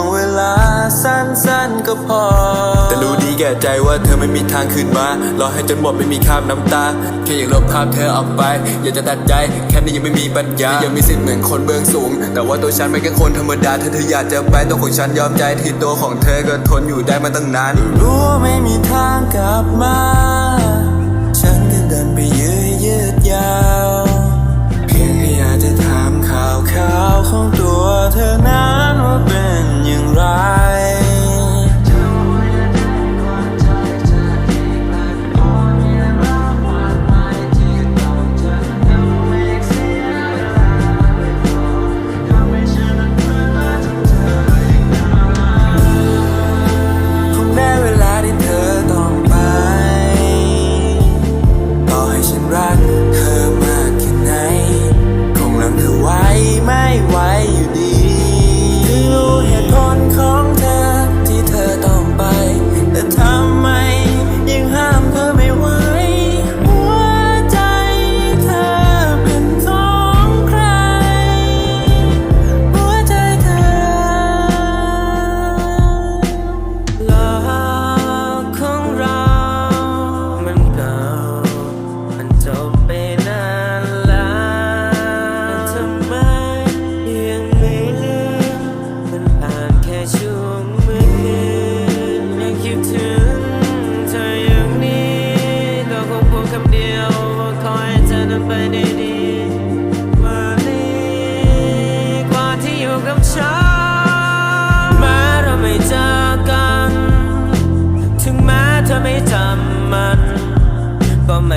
งเวลาสั้นๆก็พอ แต่รู้ดีแก่ใจว่าเธอไม่มีทางคืนมา รอให้จนหมดไม่มีคราบน้ำตา แค่อยากลบภาพเธอออกไป อยากจะตัดใจ แค่นี้ยังไม่มีปัญญา ยังมีสิทธิ์เหมือนคนเบื้องสูง แต่ว่าตัวฉันเป็นแค่คนธรรมดา ถ้าเธออยากจะไปตัวของฉันยอมใจที่ตัวของเธอก็ทนอยู่ได้มาตั้งนาน รู้ว่าไม่มีทางกลับมา ฉันก็เดินไปยืด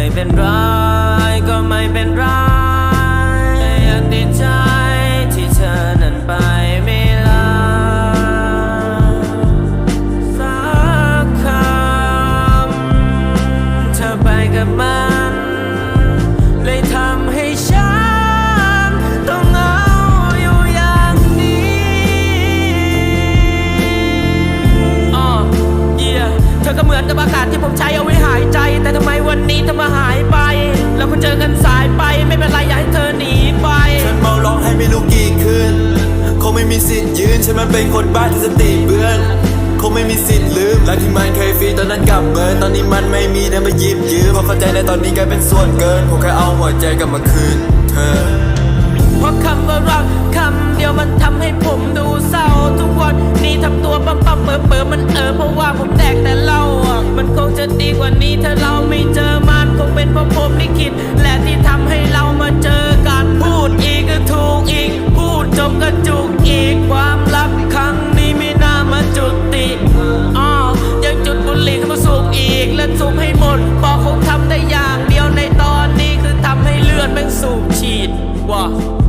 ไม่เป็นไรก็ไม่เป็นไรแต่ยังติดใจที่เธอนั้นไปไม่ลาสักคำเธอไปกับมันเลยทำให้ฉันต้องเหงาอยู่อย่างนี้อ๋อเยี่ยเธอก็เหมือนกับอากาศที่ผมใช้เอาไว้ นนี้เธอมาหายไป แล้วก็เจอกันสายไป ไม่เป็นไรอย่าให้เธอหนีไป ฉันเมาร้องให้ไม่รู้กี่คืนคงไม่มีสิทธิ์ยืนฉันมันเป็นคนบ้าที่สติเบือนคงไม่มีสิทธิ์ลืมและที่มันเคยฟรีตอนนั้นกลับเบิร์นตอนนี้มันไม่มีได้มาหยิบยืมเพราะเข้าใจในตอนนี้กลายเป็นส่วนเกินผมแค่เอาหัวใจกลับมาคืนเธอเพราะคำว่ารักคำเดียวมันทำให้ผมดูเศร้าทุกวันนี้ทำตัวปั๊มปั๊มเปิดเปิดมันเออเพราะว่าผมแดกแต่เหล้าอะมันคงจะดีกว่านี้ถ้าเราไม่เจอ เป็นเพราะผมลิขิตและที่ทำให้เรามาเจอกันพูดอีกก็ถูกอีก พูดจบก็จุกอีกความลับครั้งนี้ไม่น่ามาจุติอ๋อยังจุดบุหรี่ขึ้มาสูบอีก และสูบให้หมดปอคงทำได้อย่างเดียวในตอนนี้คือทำให้เลือดมันสูบฉีดว่ะ